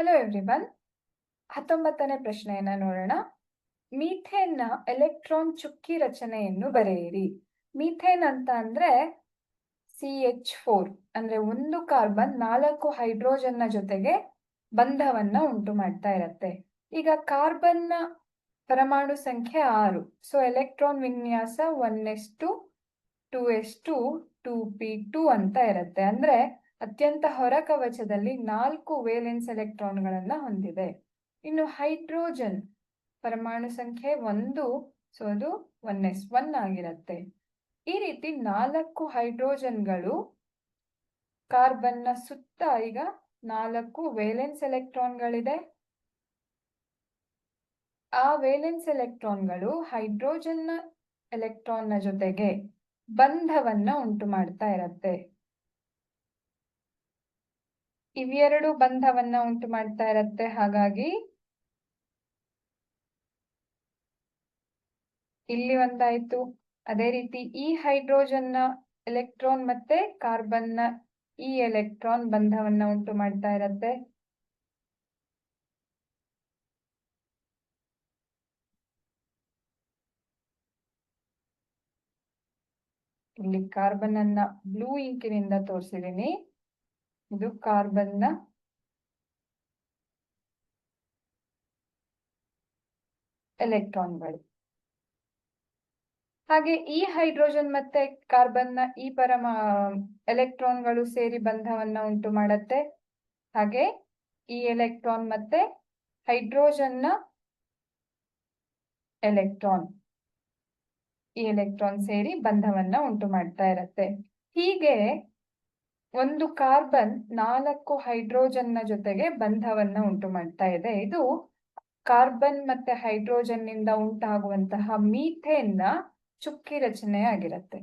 Hello everyone ಹತ್ತೊಂಬತ್ತನೇ ಪ್ರಶ್ನೆಯನ್ನ ನೋಡೋಣ. ಮೀಥೇನ್ನ ಎಲೆಕ್ಟ್ರಾನ್ ಚುಕ್ಕಿ ರಚನೆಯನ್ನು ಬರೆಯಿರಿ. ಮೀಥೇನ್ ಅಂತ ಅಂದ್ರೆ ಸಿ ಎಚ್ ಫೋರ್, ಅಂದ್ರೆ ಒಂದು ಕಾರ್ಬನ್ ನಾಲ್ಕು ಹೈಡ್ರೋಜನ್ನ ಜೊತೆಗೆ ಬಂಧವನ್ನ ಉಂಟು ಮಾಡ್ತಾ ಇರತ್ತೆ. ಈಗ ಕಾರ್ಬನ್ನ ಪರಮಾಣು ಸಂಖ್ಯೆ ಆರು. ಸೊ ಎಲೆಕ್ಟ್ರಾನ್ ವಿನ್ಯಾಸ one s two, two s two, two p two ಅಂತ ಇರುತ್ತೆ. ಅಂದ್ರೆ ಅತ್ಯಂತ ಹೊರ ಕವಚದಲ್ಲಿ ನಾಲ್ಕು ವೇಲೆನ್ಸ್ ಎಲೆಕ್ಟ್ರಾನ್ಗಳನ್ನ ಹೊಂದಿದೆ. ಇನ್ನು ಹೈಡ್ರೋಜನ್ ಪರಮಾಣು ಸಂಖ್ಯೆ ಒಂದು, ಸೊ ಅದು ಒನ್ ಎಸ್ ಒನ್ ಆಗಿರುತ್ತೆ. ಈ ರೀತಿ ನಾಲ್ಕು ಹೈಡ್ರೋಜನ್ಗಳು ಕಾರ್ಬನ್ನ ಸುತ್ತ ಈಗ ನಾಲ್ಕು ವೇಲೆನ್ಸ್ ಎಲೆಕ್ಟ್ರಾನ್ಗಳಿದೆ. ಆ ವೇಲೆನ್ಸ್ ಎಲೆಕ್ಟ್ರಾನ್ಗಳು ಹೈಡ್ರೋಜನ್ನ ಎಲೆಕ್ಟ್ರಾನ್ನ ಜೊತೆಗೆ ಬಂಧವನ್ನ ಉಂಟು ಮಾಡ್ತಾ ಇರತ್ತೆ. ಇವೆರಡು ಬಂಧವನ್ನ ಉಂಟು ಮಾಡ್ತಾ ಇರತ್ತೆ. ಹಾಗಾಗಿ ಇಲ್ಲಿ ಒಂದಾಯ್ತು. ಅದೇ ರೀತಿ ಈ ಹೈಡ್ರೋಜನ್ನ ಎಲೆಕ್ಟ್ರಾನ್ ಮತ್ತೆ ಕಾರ್ಬನ್ನ ಈ ಎಲೆಕ್ಟ್ರಾನ್ ಬಂಧವನ್ನ ಉಂಟು ಮಾಡ್ತಾ ಇರತ್ತೆ. ಇಲ್ಲಿ ಕಾರ್ಬನ್ ಅನ್ನ ಬ್ಲೂ ಇಂಕಿನಿಂದ ತೋರಿಸಿದೀನಿ. ಇದು ಕಾರ್ಬನ್ನ ಎಲೆಕ್ಟ್ರಾನ್ಗಳು. ಹಾಗೆ ಈ ಹೈಡ್ರೋಜನ್ ಮತ್ತೆ ಕಾರ್ಬನ್ನ ಈ ಪರಮ, ಎಲೆಕ್ಟ್ರಾನ್ಗಳು ಸೇರಿ ಬಂಧವನ್ನ ಉಂಟು ಮಾಡತ್ತೆ. ಹಾಗೆ ಈ ಎಲೆಕ್ಟ್ರಾನ್ ಮತ್ತೆ ಹೈಡ್ರೋಜನ್ನ ಎಲೆಕ್ಟ್ರಾನ್, ಈ ಎಲೆಕ್ಟ್ರಾನ್ ಸೇರಿ ಬಂಧವನ್ನ ಉಂಟು ಮಾಡ್ತಾ ಇರತ್ತೆ. ಹೀಗೆ ಒಂದು ಕಾರ್ಬನ್ ನಾಲ್ಕು ಹೈಡ್ರೋಜನ್ನ ಜೊತೆಗೆ ಬಂಧವನ್ನ ಉಂಟು ಮಾಡ್ತಾ ಇದೆ. ಇದು ಕಾರ್ಬನ್ ಮತ್ತೆ ಹೈಡ್ರೋಜನ್ನಿಂದ ಉಂಟಾಗುವಂತಹ ನ ಚುಕ್ಕಿ ರಚನೆ ಆಗಿರತ್ತೆ